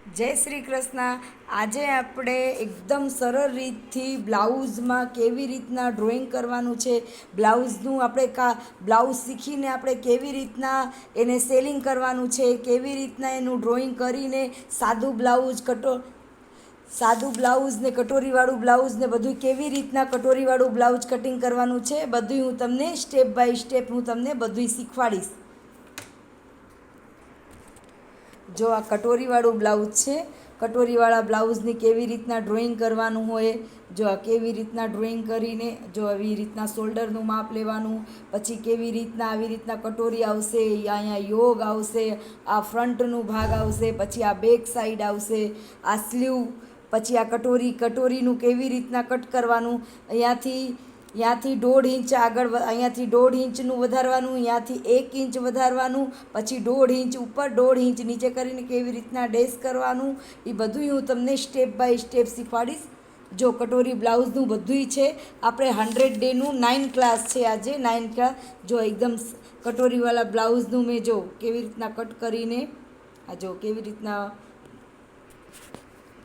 જય શ્રી કૃષ્ણ. આજે આપણે એકદમ સરળ રીતથી બ્લાઉઝમાં કેવી રીતના ડ્રોઈંગ કરવાનું છે, બ્લાઉઝનું આપણે કા, બ્લાઉઝ શીખીને આપણે કેવી રીતના એને સેલિંગ કરવાનું છે, કેવી રીતના એનું ડ્રોઈંગ કરીને સાદું બ્લાઉઝ કટો, સાદું બ્લાઉઝ ને કટોરીવાળું બ્લાઉઝ ને બધું કેવી રીતના કટોરીવાળું બ્લાઉઝ કટિંગ કરવાનું છે, બધું હું તમને સ્ટેપ બાય સ્ટેપ હું તમને બધું શીખવાડીશ. જો આ કટોરીવાળું બ્લાઉઝ છે, કટોરીવાળા બ્લાઉઝની કેવી રીતના ડ્રોઈંગ કરવાનું હોય, જો આ કેવી રીતના ડ્રોઈંગ કરીને, જો આવી રીતના શોલ્ડરનું માપ લેવાનું, પછી કેવી રીતના આવી રીતના કટોરી આવશે અહીંયા યોગ આવશે, આ ફ્રન્ટનું ભાગ આવશે, પછી આ બેક સાઈડ આવશે, આ સ્લીવ પછી આ કટોરી, કટોરીનું કેવી રીતના કટ કરવાનું, અહીંયાથી ત્યાંથી દોઢ ઇંચ આગળ અહીંયાથી દોઢ ઇંચનું વધારવાનું, યાથી એક ઇંચ વધારવાનું, પછી દોઢ ઇંચ ઉપર, દોઢ ઇંચ નીચે કરીને કેવી રીતના ડેસ કરવાનું એ બધું હું તમને સ્ટેપ બાય સ્ટેપ શીખવાડીશ. જો કટોરી બ્લાઉઝનું બધુંય છે, આપણે હંડ્રેડ ડેનું નાઇન ક્લાસ છે આજે, નાઇન ક્લાસ. જો એકદમ કટોરીવાળા બ્લાઉઝનું મેં જો કેવી રીતના કટ કરીને, આ જો કેવી રીતના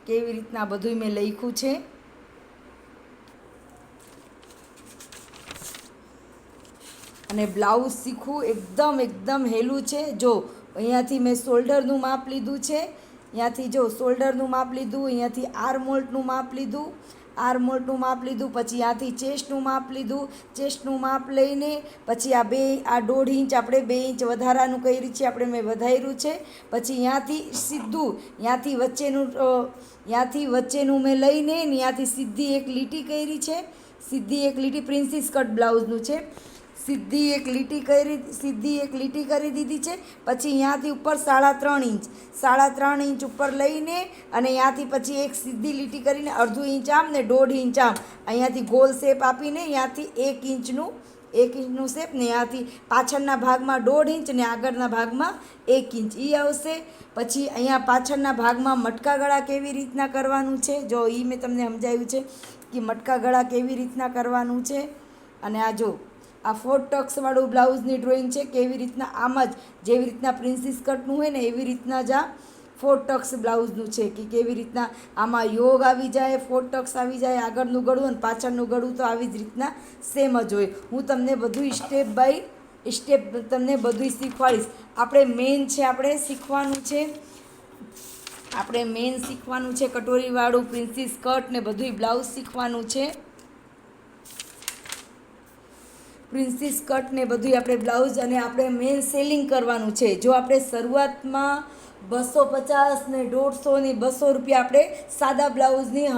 કેવી રીતના બધુંય મેં લખ્યું છે. અને બ્લાઉઝ શીખવું એકદમ એકદમ હેલું છે. જો, અહીંયાથી મેં શોલ્ડરનું માપ લીધું છે. અહીંયાથી જો, શોલ્ડરનું માપ લીધું, અહીંયાથી આર્મોલ્ટનું માપ લીધું. આર્મોલ્ટનું માપ લીધું, પછી ત્યાંથી ચેસ્ટનું માપ લીધું. ચેસ્ટનું માપ લઈને પછી આ બે, આ દોઢ ઇંચ આપણે બે ઇંચ વધારાનું કર્યું છે આપણે મેં વધાર્યું છે. પછી ત્યાંથી સીધું ત્યાંથી વચ્ચેનું ત્યાંથી વચ્ચેનું મેં લઈને ત્યાંથી સીધી એક લીટી કરી છે. સીધી એક લીટી પ્રિન્સીસ કટ બ્લાઉઝનું છે. સીધી એક લીટી કરી સીધી એક લીટી કરી દીધી છે. પછી ત્યાંથી ઉપર સાડા ત્રણ ઇંચ. સાડા ત્રણ ઇંચ ઉપર લઈને અને ત્યાંથી પછી એક સીધી લીટી કરીને અડધું ઇંચ આમ ને દોઢ ઇંચ આમ. અહીંયાથી ગોલ શેપ આપીને ત્યાંથી એક ઇંચનું એક ઇંચનું શેપ ને ત્યાંથી પાછળના ભાગમાં દોઢ ઇંચ ને આગળના ભાગમાં એક ઇંચ. એ આવશે. પછી અહીંયા પાછળના ભાગમાં મટકા ગળા કેવી રીતના કરવાનું છે? જો એ મેં તમને સમજાવ્યું છે કે મટકા ગળા કેવી રીતના કરવાનું છે? અને આ જો આ ફોર ટક્સવાળું બ્લાઉઝની ડ્રોઈંગ છે કેવી રીતના આમ જ જેવી રીતના પ્રિન્સિસ કટનું હોય ને એવી રીતના જ આ ફોર ટક્સ બ્લાઉઝનું છે કે કેવી રીતના આમાં યોગ આવી જાય ફોર ટક્સ આવી જાય, આગળનું ગળું અને પાછળનું ગળું તો આવી જ રીતના સેમ જ હોય. હું તમને બધું સ્ટેપ બાય સ્ટેપ તમને બધું શીખવાડીશ. આપણે મેઇન છે, આપણે શીખવાનું છે. આપણે મેઇન શીખવાનું છે, કટોરીવાળું પ્રિન્સિસ કટ ને બધુંય બ્લાઉઝ શીખવાનું છે. પ્રિન્સીસ કટ ને બધું આપણે બ્લાઉઝ અને આપણે મેન સેલિંગ કરવાનું છે. જો આપણે શરૂઆતમાં બસો પચાસ ને દોઢસો ને બસો રૂપિયા આપણે સાદા બ્લાઉઝની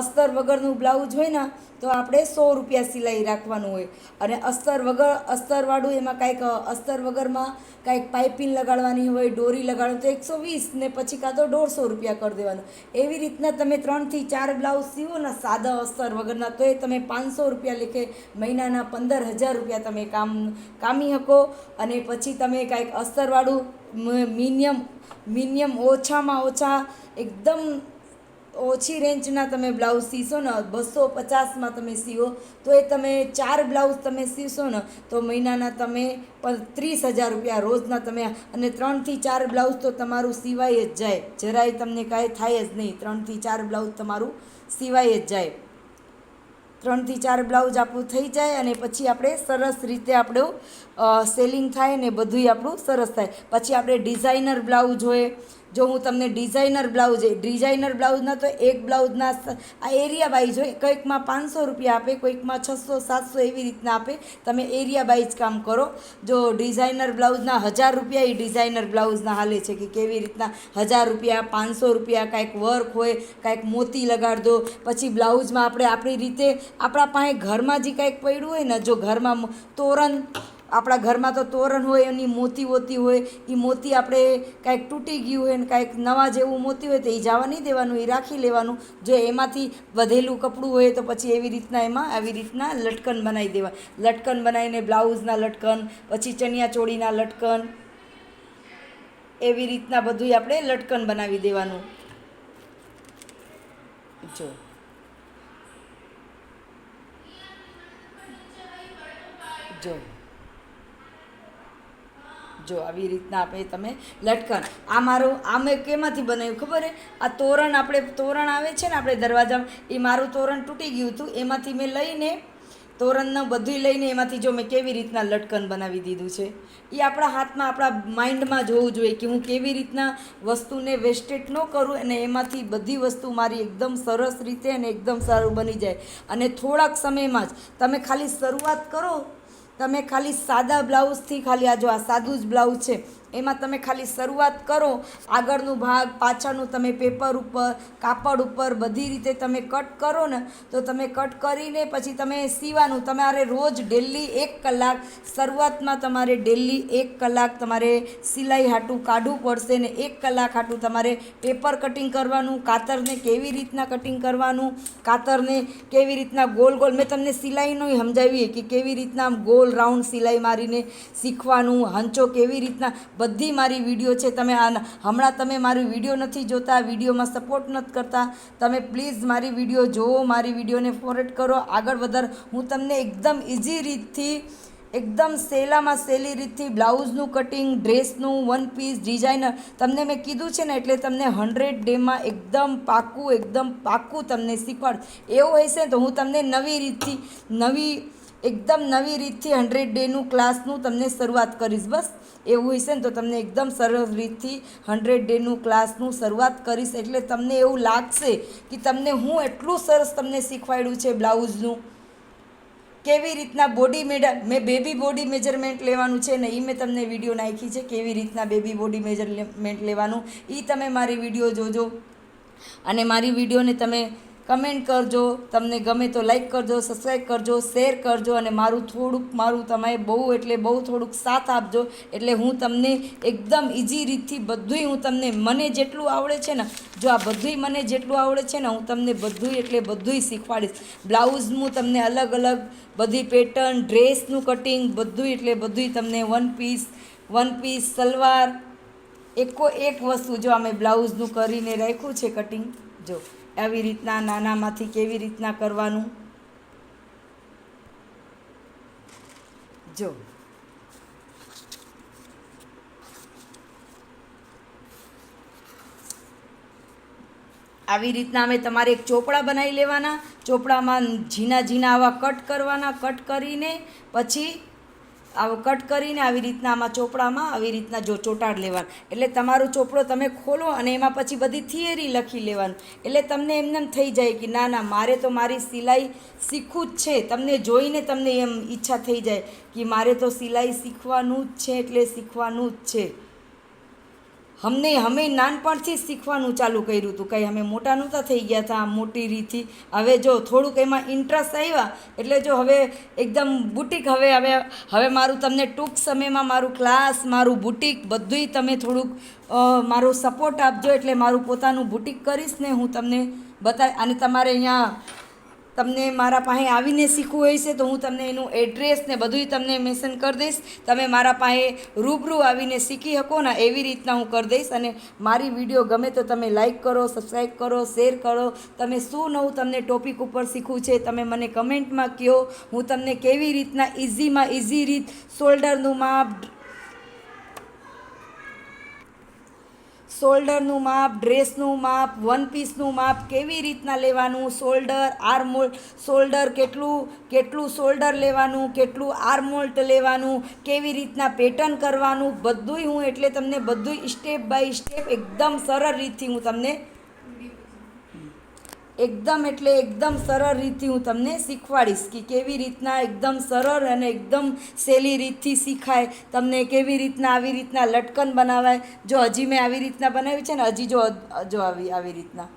અસ્તર વગરનું બ્લાઉઝ હોય ને, તો આપણે સો રૂપિયા સિલાઈ રાખવાનું હોય. અને અસ્તર વગર, અસ્તરવાળું એમાં કાંઈક અસ્તર વગરમાં કાંઈક પાઇપિંગ લગાડવાની હોય, દોરી લગાડવાની તો એકસો વીસ ને પછી કાં તો દોઢસો રૂપિયા કરી દેવાનું. એવી રીતના તમે ત્રણથી ચાર બ્લાઉઝ સીવો ને સાદા અસ્તર વગરના, તો એ તમે પાંચસો રૂપિયા લેખે મહિનાના પંદર હજાર રૂપિયા તમે કામ, કામી શકો. અને પછી તમે કાંઈક અસ્તરવાળું મિનિયમ મિનિયમ ઓછામાં ઓછા એકદમ ઓછી રેન્જના તમે બ્લાઉઝ સીશો ને બસો પચાસમાં તમે સીવો, તો એ તમે ચાર બ્લાઉઝ તમે સીશો ને તો મહિનાના તમે ત્રીસ હજાર રૂપિયા રોજના તમે અને ત્રણથી ચાર બ્લાઉઝ તો તમારું સિવાય જ જાય. જરાય તમને કાંઈ થાય જ નહીં. ત્રણથી ચાર બ્લાઉઝ તમારું સિવાય જ જાય. ત્રણથી ચાર બ્લાઉઝ આપણું થઈ જાય અને પછી આપણે સરસ રીતે આપણું સેલિંગ થાય ને બધુંય આપણું સરસ થાય. પછી આપણે ડિઝાઇનર બ્લાઉઝ હોય જો હું તમને ડિઝાઇનર બ્લાઉઝ ડિઝાઇનર બ્લાઉઝના તો એક બ્લાઉઝના આ એરિયા વાઇઝ હોય કંઈકમાં પાંચસો રૂપિયા આપે, કોઈકમાં છસો, સાતસો એવી રીતના આપે, તમે એરિયા વાઇઝ કામ કરો. જો ડિઝાઇનર બ્લાઉઝના હજાર રૂપિયા એ ડિઝાઇનર બ્લાઉઝના હાલે છે કે કેવી રીતના હજાર રૂપિયા, પાંચસો રૂપિયા કાંઈક વર્ક હોય, કાંઈક મોતી લગાડ દો, પછી બ્લાઉઝમાં આપણે આપણી રીતે આપણા પાસે ઘરમાં જે કાંઈક પડ્યું હોય ને, જો ઘરમાં તોરણ આપણા ઘરમાં તો તોરણ હોય, એની મોતી વોતી હોય એ મોતી આપણે કાંઈક તૂટી ગયું હોય ને કાંઈક નવા જેવું મોતી હોય તો એ જવા નહીં દેવાનું એ રાખી લેવાનું. જો એમાંથી વધેલું કપડું હોય તો પછી એવી રીતના એમાં આવી રીતના લટકન બનાવી દેવા. લટકન બનાવીને બ્લાઉઝના લટકન, પછી ચણિયા ચોળીના લટકન, એવી રીતના બધુંય આપણે લટકન બનાવી દેવાનું. જો. જો. જો આવી રીતના આપણે તમે લટકન આ મારું, આ મેં કેમાંથી બનાવ્યું ખબર હે? આ તોરણ આપણે, તોરણ આવે છે ને આપણે દરવાજામાં, એ મારું તોરણ તૂટી ગયું હતું. એમાંથી મેં લઈને, તોરણનું બધું લઈને એમાંથી જો મેં કેવી રીતના લટકન બનાવી દીધું છે. એ આપણા હાથમાં, આપણા માઇન્ડમાં જોવું જોઈએ કે હું કેવી રીતના વસ્તુને વેસ્ટેટ ન કરું અને એમાંથી બધી વસ્તુ મારી એકદમ સરસ રીતે અને એકદમ સારું બની જાય. અને થોડાક સમયમાં જ તમે ખાલી શરૂઆત કરો તમે ખાલી સાદા બ્લાઉઝથી ખાલી આ જો આ સાદું જ બ્લાઉઝ છે એમાં તમે ખાલી શરૂઆત કરો, આગળનું ભાગ, પાછળનું તમે પેપર ઉપર, કાપડ ઉપર બધી રીતે તમે કટ કરો ને, તો તમે કટ કરીને પછી તમે સીવાનું. તમારે રોજ ડેલી એક કલાક, શરૂઆતમાં તમારે ડેલી એક કલાક તમારે સિલાઈ હાટું કાઢવું પડશે ને એક કલાક હાટું તમારે પેપર કટિંગ કરવાનું, કાતરને કેવી રીતના કટિંગ કરવાનું, કાતરને કેવી રીતના ગોલ ગોલ. મેં તમને સિલાઈનું સમજાવીએ કે કેવી રીતના આમ ગોલ રાઉન્ડ સિલાઈ મારીને શીખવાનું, હંચો કેવી રીતના બધી મારી વીડિયો છે. તમે આ હમણાં તમે મારી વીડિયો નથી જોતા, વિડીયોમાં સપોર્ટ નથી કરતા. તમે પ્લીઝ મારી વીડિયો જુઓ, મારી વિડીયોને ફોરવર્ડ કરો. આગળ વધાર, હું તમને એકદમ ઇઝી રીતથી, એકદમ સહેલામાં સહેલી રીતથી બ્લાઉઝનું કટિંગ ડ્રેસનું વન પીસ ડિઝાઇનર તમને મેં કીધું છે ને, એટલે તમને હંડ્રેડ ડેમાં એકદમ પાક્કું એકદમ પાક્કું તમને શીખવાડ. એવું હશે તો હું તમને નવી રીતથી, નવી એકદમ નવી રીતથી હંડ્રેડ ડેનું ક્લાસનું તમને શરૂઆત કરીશ, બસ. એવું હશે ને તો તમને એકદમ સરળ રીતથી હંડ્રેડ ડેનું ક્લાસનું શરૂઆત કરીશ. એટલે તમને એવું લાગશે કે તમને હું એટલું સરસ તમને શીખવાડ્યું છે બ્લાઉઝનું. કેવી રીતના બોડી મેડર મેં બેબી બોડી મેજરમેન્ટ લેવાનું છે ને એ મેં તમને વીડિયો નાખી છે કેવી રીતના બેબી બોડી મેજરમેન્ટ લેવાનું. એ તમે મારી વીડિયો જોજો. અને મારી વિડીયોને તમે કમેન્ટ કરજો, તમને ગમે તો લાઈક કરજો સબસ્ક્રાઈબ કરજો શેર કરજો અને મારું થોડુંક, મારું તમે બહુ એટલે બહુ થોડુંક સાથ આપજો. એટલે હું તમને એકદમ ઇઝી રીતથી બધુંય હું તમને મને જેટલું આવડે છે ને, જો આ બધુંય મને જેટલું આવડે છે ને, હું તમને બધુંય એટલે બધુંય શીખવાડીશ. બ્લાઉઝનું તમને અલગ અલગ બધી પેટર્ન ડ્રેસનું કટિંગ બધુંય એટલે બધુંય તમને વન પીસ વન પીસ સલવાર, એકો એક વસ્તુ જો અમે બ્લાઉઝનું કરીને રાખ્યું છે કટિંગ જો. આવી રીતના નાનામાંથી કેવી રીતના કરવાનું? જો. આવી રીતના અમે તમારે એક ચોપડા બનાવી લેવાના. ચોપડામાં ઝીણા ઝીણા આવા કટ કરવાના, કટ કરીને પછી આવો કટ કરીને આવી રીતના આમાં ચોપડામાં આવી રીતના જો ચોટાડ લેવાનું. એટલે તમારો ચોપડો તમે ખોલો અને એમાં પછી બધી થિયરી લખી લેવાનું. એટલે તમને એમને થઈ જાય કે ના ના, મારે તો મારી સિલાઈ શીખવું જ છે. તમને જોઈને તમને એમ ઈચ્છા થઈ જાય કે મારે તો સિલાઈ શીખવાનું જ છે એટલે શીખવાનું જ છે. અમને અમે નાનપણથી જ શીખવાનું ચાલુ કર્યું હતું. કંઈ અમે મોટા નહોતા થઈ ગયા હતા મોટી રીતથી. હવે જો થોડુંક એમાં ઇન્ટરેસ્ટ આવ્યા, એટલે જો હવે એકદમ બુટિક હવે હવે હવે મારું તમને ટૂંક સમયમાં મારું ક્લાસ મારું બુટિક બધુંય તમે થોડુંક મારો સપોર્ટ આપજો એટલે મારું પોતાનું બુટિક કરીશ ને હું તમને બતાવી અને તમારે અહીંયા તમને મારા પાસે આવીને શીખવું હોય છે, તો હું તમને એનું એડ્રેસ ને બધુંય તમને મેન્શન કરી દઈશ. તમે મારા પાસે રૂબરૂ આવીને શીખી શકો ને એવી રીતના હું કરી દઈશ. અને મારી વીડિયો ગમે તો તમે લાઈક કરો સબસ્ક્રાઈબ કરો શેર કરો. તમે શું નવું તમને ટોપિક ઉપર શીખવું છે, તમે મને કમેન્ટમાં કહો. હું તમને કેવી રીતના ઇઝીમાં ઇઝી રીત શોલ્ડરનું માપ શોલ્ડરનું માપ, ડ્રેસનું માપ વન પીસનું માપ કેવી રીતના લેવાનું શોલ્ડર આર્મોલ શોલ્ડર કેટલું કેટલું શોલ્ડર લેવાનું, કેટલું આર્મોલ્ટ લેવાનું, કેવી રીતના પેટર્ન કરવાનું, બધુંય હું એટલે તમને બધુંય સ્ટેપ બાય સ્ટેપ એકદમ સરળ રીતથી હું તમને એકદમ એટલે એકદમ સરળ રીતથી હું તમને શીખવાડીશ કે કેવી રીતના એકદમ સરળ અને એકદમ સહેલી રીતથી શીખાય. તમને કેવી રીતના આવી રીતના લટકન બનાવાય. જો હજી મેં આવી રીતના બનાવી છે ને, હજી જો જો આવી આવી રીતના.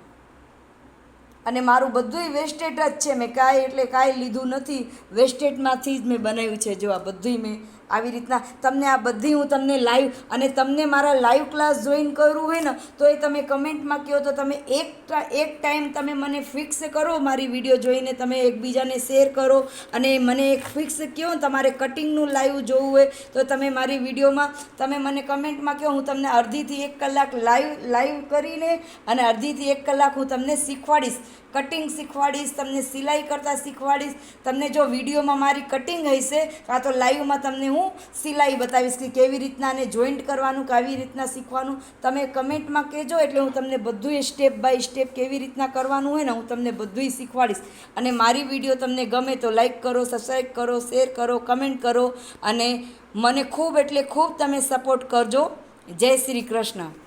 અને મારું બધુંય વેસ્ટેડ જ છે. મેં કાંઈ એટલે કાંઈ લીધું નથી. વેસ્ટેડમાંથી જ મેં બનાવ્યું છે. જો આ બધુંય મેં આવી રીતના તમને આ બધી હું તમને લાઈવ અને તમને મારા લાઈવ ક્લાસ જોઈન કરવું હોય ને, તો એ તમે કમેન્ટમાં કહો, તો તમે એક એક ટાઈમ તમે મને ફિક્સ કરો મારી વીડિયો જોઈને, તમે એકબીજાને શેર કરો અને મને એક ફિક્સ કહો, તમારે કટિંગનું લાઈવ જોવું હોય, તો તમે મારી વિડીયોમાં તમે મને કમેન્ટમાં કહો, હું તમને અડધીથી એક કલાક લાઈવ લાઈવ કરીને અને અડધીથી એક કલાક હું તમને શીખવાડીશ. કટિંગ શીખવાડીશ, તમને સિલાઈ કરતાં શીખવાડીશ, તમને જો વિડીયોમાં મારી કટિંગ હશે, કાં તો લાઈવમાં તમને હું સિલાઈ બતાવીશ કે કેવી રીતના આને જોઈન્ટ કરવાનું, કેવી રીતના શીખવાનું. તમે કમેન્ટમાં કહેજો, એટલે હું તમને બધું સ્ટેપ બાય સ્ટેપ કેવી રીતના કરવાનું હોય ને, હું તમને બધુંય શીખવાડીશ. અને મારી વીડિયો તમને ગમે તો લાઈક કરો, સબસ્ક્રાઈબ કરો, શેર કરો, કમેન્ટ કરો, અને મને ખૂબ એટલે ખૂબ તમે સપોર્ટ કરજો. જય શ્રી કૃષ્ણ.